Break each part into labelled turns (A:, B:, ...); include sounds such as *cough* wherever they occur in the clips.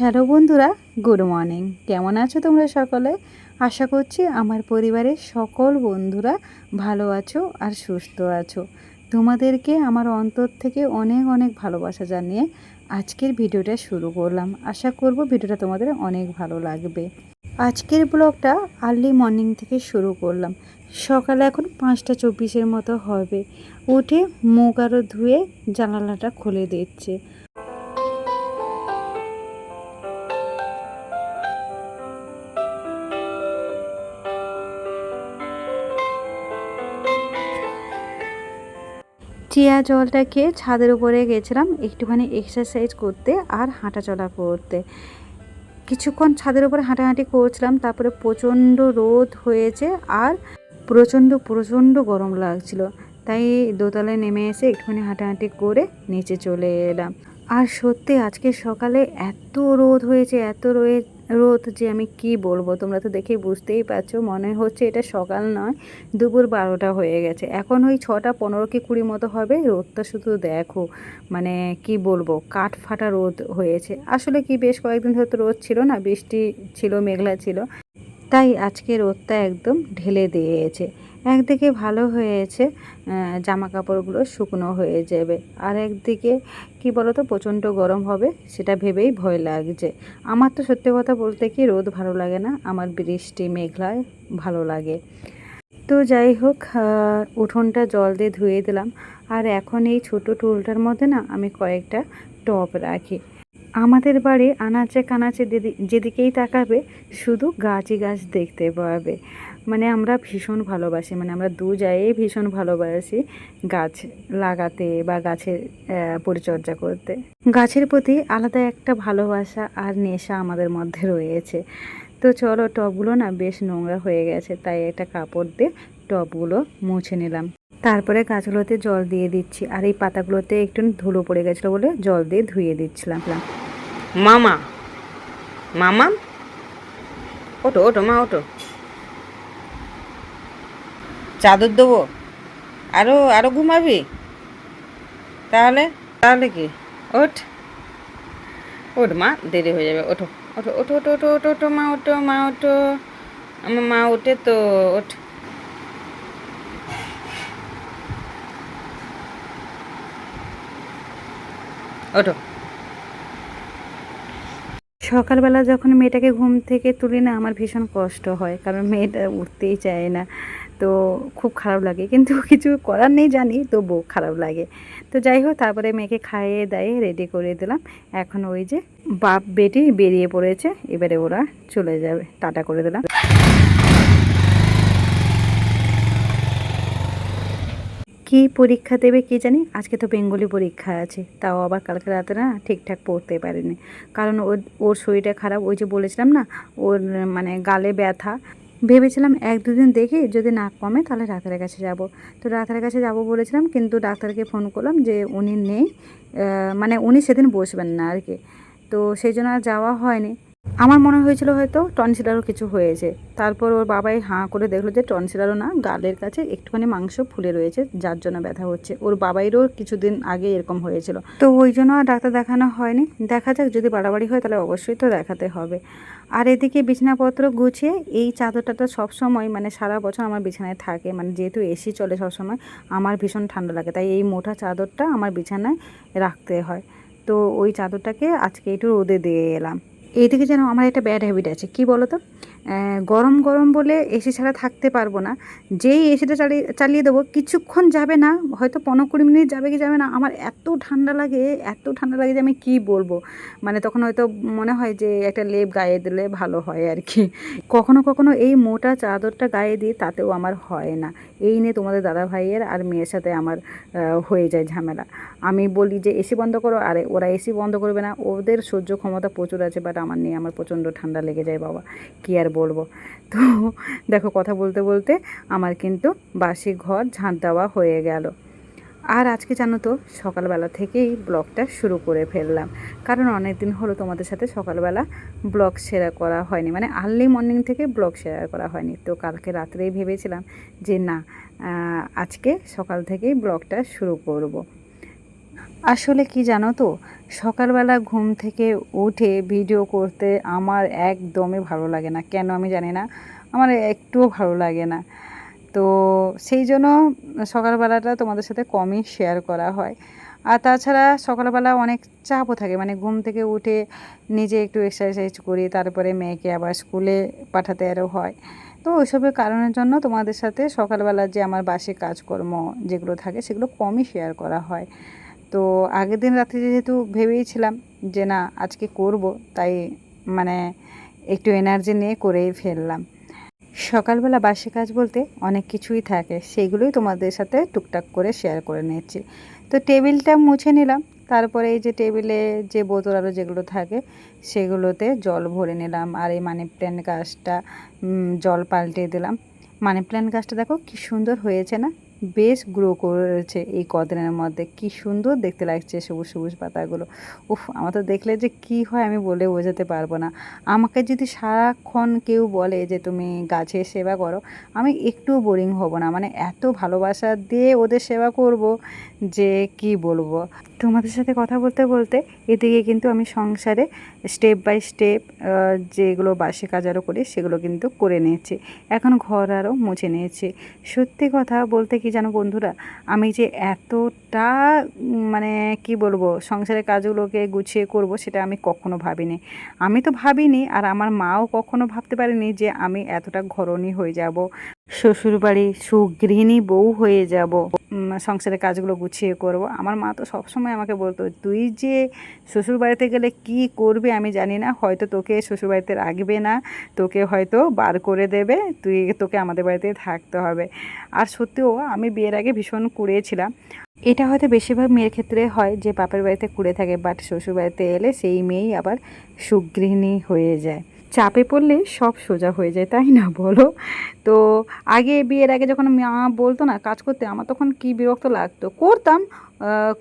A: Hello বন্ধুরা, good morning. কেমন আছো তোমরা সকলে? আশা করছি আমার পরিবারের সকল বন্ধুরা ভালো আছো আর সুস্থ আছো। তোমাদেরকে আমার অন্তর থেকে অনেক অনেক ভালোবাসা জানিয়ে আজকের ভিডিওটা শুরু করলাম। আশা করব ভিডিওটা তোমাদের অনেক ভালো লাগবে। আজকের ব্লগটা আর্লি মর্নিং থেকে শুরু করলাম। সকালে এখন পাঁচটা চব্বিশের মতো হবে। উঠে মুখ আরও ধুয়ে জানালাটা খুলে দিচ্ছে। চিয়া জলটা খেয়ে ছাদের উপরে গেছিলাম একটুখানি এক্সারসাইজ করতে আর হাঁটাচলা করতে। কিছুক্ষণ ছাদের উপরে হাঁটাহাঁটি করছিলাম, তারপরে প্রচণ্ড রোদ হয়েছে আর প্রচণ্ড প্রচণ্ড গরম লাগছিল। তাই দোতলায় নেমে এসে একটুখানি হাঁটাহাঁটি করে নিচে চলে এলাম। আর সত্যি আজকে সকালে এত রোদ হয়েছে, এত রোদ রোদ যে আমি কি বলব? তোমরা তো দেখে বুঝতেই পারছ, মনে হচ্ছে এটা সকাল নয়, দুপুর বারোটা হয়ে গেছে। এখন ওই ছটা পনেরো কি কুড়ি মতো হবে? রোদটা শুধু দেখো মানে কি বলব, কাঠ ফাটা রোদ হয়েছে। আসলে কি বেশ কয়েকদিন ধরে তো রোদ ছিল না, বৃষ্টি ছিল, মেঘলা ছিল। তাই আজকে রোদটা একদম ঢেলে দিয়েছে। একদিকে ভালো হয়েছে জামা কাপড়গুলো শুকনো হয়ে যাবে। আর একদিকে কি বলতো, প্রচণ্ড গরম হবে, সেটা ভেবেই ভয় লাগছে। আমার তো সত্যি কথা বলতে কি, রোদ ভালো লাগে না, আমার বৃষ্টি, মেঘলায় ভালো লাগে। তো যাই হোক উঠোনটা জল দিয়ে ধুয়ে দিলাম। আর এখন এই ছোটো টুলটার মধ্যে না, আমি কয়েকটা টপ রাখি। আমাদের বাড়ি আনাচে কানাচে যেদিকেই তাকাবে, শুধু গাছই গাছ দেখতে পাবে। মানে আমরা ভীষণ ভালোবাসি মানে আমরা দু জায়গায় ভীষণ ভালোবাসি গাছ লাগাতে বা গাছের পরিচর্যা করতে। গাছের প্রতি আলাদা একটা ভালোবাসা আর নেশা আমাদের মধ্যে রয়েছে। তো চলো টবগুলো না বেশ নোংরা হয়ে গেছে, তাই একটা কাপড় দিয়ে টবগুলো মুছে নিলাম। তারপরে গাছগুলোতে জল দিয়ে দিচ্ছি, আর এই পাতাগুলোতে একটু ধুলো পড়ে গেছিল বলে জল দিয়ে ধুয়ে দিচ্ছিলাম।
B: মামা। মামা? ওটো ওটো মা ওটো চাদর দেবো। আরও আরও ঘুমাবি? তাহলে তাহলে কি? ওঠ। ওঠ, মা, দেরি হয়ে যাবে। ওঠো ওঠো ওঠো ওঠো ওঠো ওঠো ওঠো, মা ওঠো মা, ওঠো। আমার মা ওঠে তো, ওঠ। ওঠো।
A: সকালবেলা যখন মেয়েটাকে ঘুম থেকে তুলি না, আমার ভীষণ কষ্ট হয়, কারণ মেয়েটা উঠতেই চায় না। তো খুব খারাপ লাগে। কিন্তু *laughs* কিছু করার নেই জানি তবু খারাপ লাগে। তো যাই হোক, তারপরে মেয়েকে খাইয়ে দাইয়ে রেডি করে দিলাম। এখন ওই যে বাপ বেটি বেরিয়ে পড়েছে, এবারে ওরা চলে যাবে। টাটা করে দিলাম। কি পরীক্ষা দেবে কি জানি? আজকে তো বেঙ্গলি পরীক্ষা আছে, তাও আবার কালকে রাতে না ঠিকঠাক পড়তে পারেনি। কারণ ওর ওর শরীরটা খারাপ, ওই যে বলেছিলাম না, ওর মানে গালে ব্যথা। ভেবেছিলাম এক দুদিন দেখি যদি না কমে তাহলে ডাক্তারের কাছে যাব। তো ডাক্তারের কাছে যাব বলেছিলাম, কিন্তু ডাক্তারকে ফোন করলাম যে উনি নেই মানে উনি সেদিন বসবেন না আর কি। তো সেই জন্য আর যাওয়া হয়নি। আমার মনে হয়েছিল হয়তো টনসিলারও কিছু হয়েছে। তারপর ওর বাবাই হাঁ করে দেখল যে টনসিলারও না, গালের কাছে একটুখানি মাংস ফুলে রয়েছে, যার জন্য ব্যথা হচ্ছে। ওর বাবাইরও কিছুদিন আগে এরকম হয়েছিল। তো ওই জন্য আর ডাক্তার দেখানো হয়নি। দেখা যাক, যদি বাড়াবাড়ি হয় তাহলে অবশ্যই তো দেখাতে হবে। আর এদিকে বিছানাপত্র গুছিয়ে এই চাদরটা তো সবসময় মানে সারা বছর আমার বিছানায় থাকে। মানে যেহেতু এসি চলে সবসময় আমার ভীষণ ঠান্ডা লাগে। তাই এই মোটা চাদরটা আমার বিছানায় রাখতে হয়। তো ওই চাদরটাকে আজকে একটু রোদে দিয়ে এলাম। এইদিকে যেন আমার একটা ব্যাড হ্যাবিট আছে। কি বলো তো গরম গরম বলে এসি ছাড়া থাকতে পারব না। যেই এসিটা চালিয়ে চালিয়ে দেবো, কিছুক্ষণ যাবে না, হয়তো পনেরো কুড়ি মিনিট যাবে কি যাবে না, আমার এত ঠান্ডা লাগে, এত ঠান্ডা লাগে যে আমি কি বলব? মানে তখন হয়তো মনে হয় যে একটা লেপ গায়ে দিলে ভালো হয় আর কি। কখনো কখনো এই মোটা চাদরটা গায়ে দিই তাতেও আমার হয় না। এই নিয়ে তোমাদের দাদা ভাইয়ের আর মেয়ের সাথে আমার হয়ে যায় ঝামেলা। আমি বলি যে এসি বন্ধ করো, আরে ওরা এসি বন্ধ করবে না, ওদের সহ্য ক্ষমতা প্রচুর আছে বাট আমার নিয়ে আমার প্রচণ্ড ঠান্ডা লেগে যায় বাবা। কী আর বলব। তো দেখো কথা বলতে বলতে আমার কিন্তু বাসি ঘর ঝাঁট দেওয়া হয়ে গেল। আর আজকে জানো তো সকালবেলা থেকেই ব্লগটা শুরু করে ফেললাম। কারণ অনেক দিন হলো তোমাদের সাথে সকালবেলা ব্লগ শেয়ার করা হয়নি। মানে আর্লি মর্নিং থেকে ব্লগ শেয়ার করা হয়নি। তো কালকে রাত্রেই ভেবেছিলাম যে না আজকে সকাল থেকেই ব্লগটা শুরু করব। আসলে কি জানো তো? সকালবেলা ঘুম থেকে উঠে ভিডিও করতে আমার একদমই ভালো লাগে না। কেন আমি জানি না? আমার একটুও ভালো লাগে না। তো সেই জন্য সকালবেলাটা তোমাদের সাথে কমই শেয়ার করা হয়। আর তাছাড়া সকালবেলা অনেক চাপও থাকে। মানে ঘুম থেকে উঠে নিজে একটু এক্সারসাইজ করি, তারপরে মেয়েকে আবার স্কুলে পাঠাতে আরও হয়। তো ওইসবের কারণের জন্য তোমাদের সাথে সকালবেলা যে আমার বাসে কাজকর্ম যেগুলো থাকে, সেগুলো কমই শেয়ার করা হয়। তো আগের দিন রাত্রে যেহেতু ভেবেইছিলাম যে না, আজকে করব, তাই মানে একটু এনার্জি নিয়ে করেই ফেললাম। সকালবেলা বাসি কাজ বলতে অনেক কিছুই থাকে, সেইগুলোই তোমাদের সাথে টুকটাক করে শেয়ার করে নিচ্ছি তো টেবিলটা মুছে নিলাম, তারপরে এই যে টেবিলে যে বোতল আরও যেগুলো থাকে, সেগুলোতে জল ভরে নিলাম, আর এই মানি প্ল্যান্ট গাছটা জল পাল্টে দিলাম। মানি প্ল্যান্ট গাছটা দেখো কি সুন্দর হয়েছে না? বেশ গ্রো করেছে এই কদিনের মধ্যে। কি সুন্দর দেখতে লাগছে সবুজ সবুজ পাতাগুলো। উফ, আমার তো দেখলে যে কি হয় আমি বলে বোঝাতে পারব না। আমাকে যদি সারাক্ষণ কেউ বলে যে তুমি গাছের সেবা করো, আমি একটু বোরিং হব না। মানে এত ভালোবাসা দিয়ে ওদের সেবা করব যে কি বলব? তোমাদের সাথে কথা বলতে বলতে এদিকে কিন্তু আমি সংসারে স্টেপ বাই স্টেপ যেগুলো বাসি কাজ আরও করি, সেগুলো কিন্তু করে নিয়েছি। এখন ঘর আরও মুছে নিয়েছি। সত্যি কথা বলতে কি জানো বন্ধুরা? আমি যে এতটা মানে কি বলব, সংসারের কাজগুলোকে গুছিয়ে করব সেটা আমি কখনো ভাবিনি। আমি তো ভাবিনি, আর আমার মাও কখনো ভাবতে পারিনি যে আমি এতটা ঘরণী হয়ে যাব। শ্বশুরবাড়ি সুগৃহিণী বউ হয়ে যাব। সংসারের কাজগুলো গুছিয়ে করব। আমার মা তো সবসময় আমাকে বলতো, তুই যে শ্বশুরবাড়িতে গেলে কি করবে আমি জানি না, হয়তো তোকে শ্বশুরবাড়িতে রাখবে না, তোকে হয়তো বার করে দেবে, তুই, তোকে আমাদের বাড়িতে থাকতে হবে। আর সত্যিও আমি বিয়ের আগে ভীষণ কুড়িয়েছিলাম এটা হয়তো বেশিরভাগ মেয়ের ক্ষেত্রে হয় যে বাপের বাড়িতে কুড়ে থাকে, বাট শ্বশুর বাড়িতে এলে সেই মেয়েই আবার সুগৃহিণী হয়ে যায়। চাপে পড়লে সব সোজা হয়ে যায়, তাই না বলো? তো আগে বিয়ের আগে যখন মা বলতো না কাজ করতে, আমার তখন কি বিরক্ত লাগতো? করতাম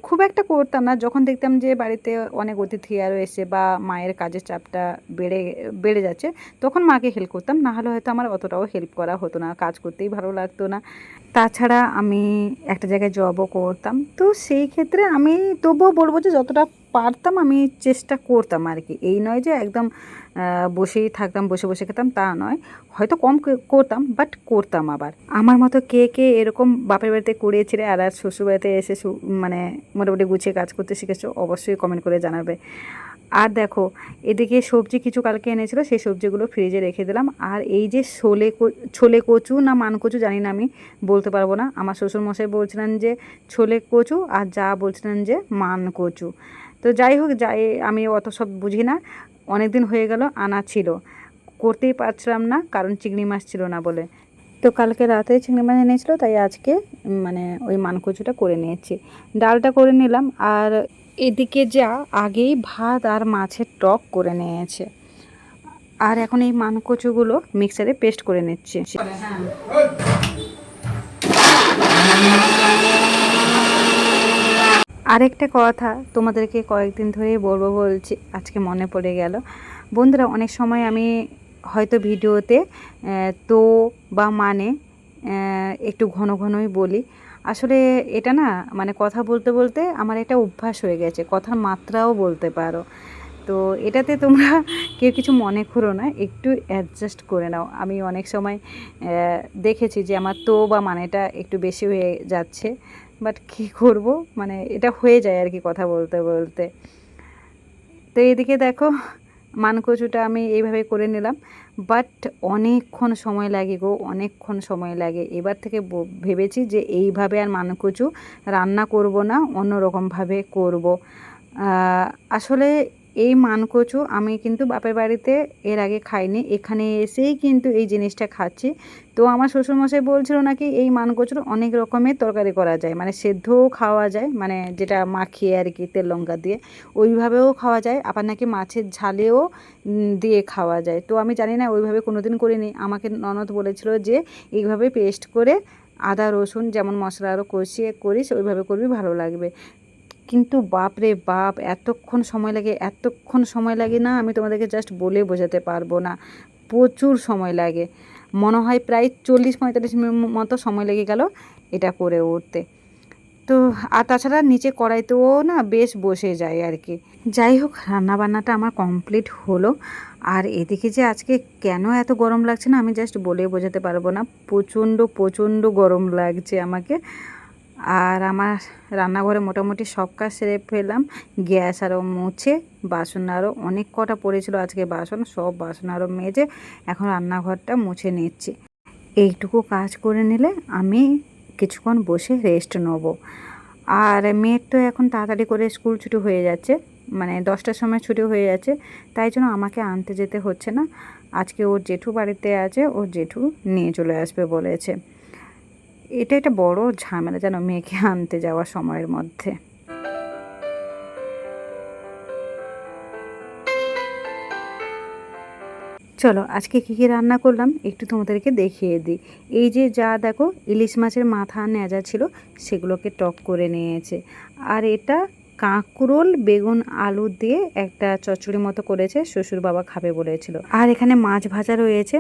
A: খুব একটা করতাম না। যখন দেখতাম যে বাড়িতে অনেক অতিথি আরও এসে বা মায়ের কাজের চাপটা বেড়ে বেড়ে যাচ্ছে, তখন মাকে হেল্প করতাম। না হলে হয়তো আমার অতটাও হেল্প করা হতো না, কাজ করতেই ভালো লাগতো না। তাছাড়া আমি একটা জায়গায় জবও করতাম। তো সেই ক্ষেত্রে আমি তবুও বলব যে যতটা পারতাম, আমি চেষ্টা করতাম আর কি এই নয় যে একদম বসেই থাকতাম, বসে বসে খেতাম, তা নয়। হয়তো কম করতাম, বাট করতাম আবার। আমার মতো কে কে এরকম বাপের বাড়িতে করিয়েছিলে আর আর শ্বশুর বাড়িতে এসে মানে মোটামুটি গুছিয়ে কাজ করতে শিখেছো, অবশ্যই কমেন্ট করে জানাবে। আর দেখো, এদিকে সবজি কিছু কালকে এনেছিল, সেই সবজিগুলো ফ্রিজে রেখে দিলাম। আর এই যে ছোলে ছোলে কচু না মান কচু, জানি না আমি, বলতে পারব না। আমার শ্বশুরমশাই বলছিলেন যে ছোলে কচু আর যা বলছিলেন যে মান কচু। তো যাই হোক, যাই, আমি অত সব বুঝি না। অনেক দিন হয়ে গেল, আনা ছিল। করতেই পারছিলাম না, কারণ চিংড়ি মাছ ছিল না বলে। তো কালকে রাতে চিংড়ি মাছ এনেছিল, তাই আজকে মানে ওই মানকচুটা করে নিয়েছি। ডালটা করে নিলাম, আর এদিকে যা, আগেই ভাত আর মাছের টক করে নিয়েছে। আর এখন এই মানকচুগুলো মিক্সারে পেস্ট করে নিচ্ছে। আরেকটা কথা তোমাদেরকে কয়েকদিন ধরেই বলব বলছি, আজকে মনে পড়ে গেল। বন্ধুরা, অনেক সময় আমি হয়তো ভিডিওতে তো বা মানে একটু ঘন ঘনই বলি। আসলে এটা না মানে কথা বলতে বলতে আমার এটা অভ্যাস হয়ে গেছে, কথার মাত্রাও বলতে পারো। তো এটাতে তোমরা *laughs* কেউ কিছু মনে করো না, একটু অ্যাডজাস্ট করে নাও। আমি অনেক সময় দেখেছি যে আমার তো বা মানেটা একটু বেশি হয়ে যাচ্ছে। বাট কি করব? মানে এটা হয়ে যায় আর কি কথা বলতে বলতে। তো এদিকে দেখো, মানকচুটা আমি এইভাবে করে নিলাম। বাট অনেকক্ষণ সময় লাগে গো, অনেকক্ষণ সময় লাগে। এবার থেকে ভেবেছি যে এইভাবে আর মানকচু রান্না করব না অন্য রকমভাবে করব আসলে এই মানকচু আমি কিন্তু বাপের বাড়িতে এর আগে খাইনি। এখানে এসেই কিন্তু এই জিনিসটা খাচ্ছি। তো আমার শ্বশুরমশাই বলছিল নাকি এই মানকচুর অনেক রকমের তরকারি করা যায়। মানে সেদ্ধও খাওয়া যায় মানে যেটা মাখিয়ে আর কি তেল লঙ্কা দিয়ে, ওইভাবেও খাওয়া যায়। আবার নাকি মাছের ঝালেও দিয়ে খাওয়া যায়। তো আমি জানি না, ওইভাবে কোনো দিন করিনি। আমাকে ননদ বলেছিল যে, এইভাবে পেস্ট করে আদা, রসুন যেমন মশলা আরও কষিয়ে করিস, ওইভাবে করবি, ভালো লাগবে। কিন্তু বাপ রে বাপ, এতক্ষণ সময় লাগে, এতক্ষণ সময় লাগে না আমি তোমাদেরকে জাস্ট বলে বোঝাতে পারব না। প্রচুর সময় লাগে। মনে হয় প্রায় চল্লিশ পঁয়তাল্লিশ মিনিট মতো সময় লেগে গেল এটা করে উঠতে। তো, আর তাছাড়া নিচে কড়াইতেও না বেশ বসে যায় আর কি। যাই হোক, রান্নাবান্নাটা আমার কমপ্লিট হলো। আর এদিকে যে আজকে কেন এত গরম লাগছে না আমি জাস্ট বলে বোঝাতে পারব না। প্রচণ্ড প্রচণ্ড গরম লাগছে আমাকে। আর আমার রান্নাঘরে মোটামুটি সব কাজ সেরে ফেললাম। গ্যাস আরও মুছে, বাসন আরও অনেক কটা পড়েছিল আজকে বাসন, সব বাসন আরও মেজে এখন রান্নাঘরটা মুছে নিচ্ছি। এইটুকু কাজ করে নিলে আমি কিছুক্ষণ বসে রেস্ট নেব। আর মেয়ের তো এখন তাড়াতাড়ি করে স্কুল ছুটি হয়ে যাচ্ছে মানে দশটার সময় ছুটি হয়ে যাচ্ছে, তাই জন্য আমাকে আনতে যেতে হচ্ছে না। আজকে ওর জেঠু বাড়িতে আছে, ওর জেঠু নিয়ে চলে আসবে বলেছে। এটা একটা বড় ঝামেলা যেন মেয়েকে আনতে যাওয়া সময়ের মধ্যে। চলো, আজকে কী কী রান্না করলাম একটু তোমাদেরকে দেখিয়ে দিই। এই যে যা দেখো, ইলিশ মাছের মাথা নেজা ছিল, সেগুলোকে টক করে নিয়েছে। আর এটা কাঁকরোল, বেগুন, আলু দিয়ে একটা চচ্চড়ি মতো করেছে শ্বশুর বাবা খাবে বলেছিল। আর এখানে মাছ ভাজা রয়েছে,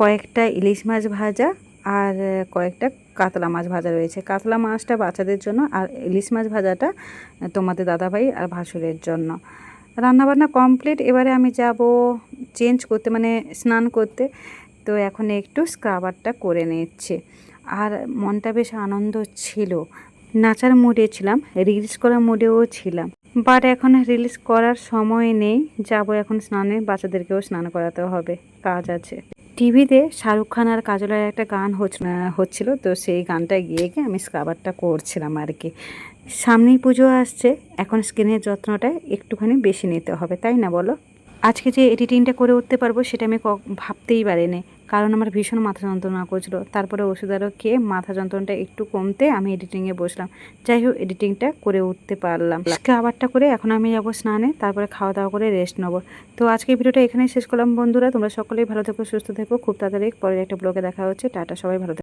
A: কয়েকটা ইলিশ মাছ ভাজা আর কয়েকটা কাতলা মাছ ভাজা রয়েছে। কাতলা মাছটা বাচ্চাদের জন্য আর ইলিশ মাছ ভাজাটা তোমাদের দাদাভাই আর ভাসুরের জন্য। রান্নাবান্না কমপ্লিট এবারে আমি যাব চেঞ্জ করতে মানে স্নান করতে। তো এখন একটু স্ক্রাবারটা করে নিচ্ছে। আর মনটা বেশ আনন্দ ছিল। নাচার মুডে ছিলাম রিলস করার মুডেও ছিলাম। বাট এখন রিলস করার সময় নেই। যাব এখন স্নানে, বাচ্চাদেরকেও স্নান করাতে হবে। কাজ আছে। টিভিতে শাহরুখ খান আর কাজলের একটা গান হচ্ছ- হচ্ছিল, তো সেই গানটা গিয়ে গিয়ে আমি স্ক্রাবারটা করছিলাম আর কি। সামনেই পুজো আসছে, এখন স্কিনের যত্নটা একটুখানি বেশি নিতে হবে, তাই না বলো? আজকে যে এডিটিংটা করে উঠতে পারব সেটা আমি ভাবতেই পারিনি। কারণ আমার ভীষণ মাথা যন্ত্রণা করছিল। তারপরে ওষুধ আরও খেয়ে মাথা যন্ত্রণাটা একটু কমতে আমি এডিটিংয়ে বসলাম। যাই হোক এডিটিংটা করে উঠতে পারলাম। খাবারটা করে এখন আমি যাব স্নানে, তারপরে খাওয়া দাওয়া করে রেস্ট নেব। তো আজকে ভিডিওটা এখানেই শেষ করলাম। বন্ধুরা, তোমরা সকলেই ভালো থেকো, সুস্থ থেকো। খুব তাড়াতাড়ি পরের একটা ব্লগে দেখা হচ্ছে। টাটা, সবাই ভালো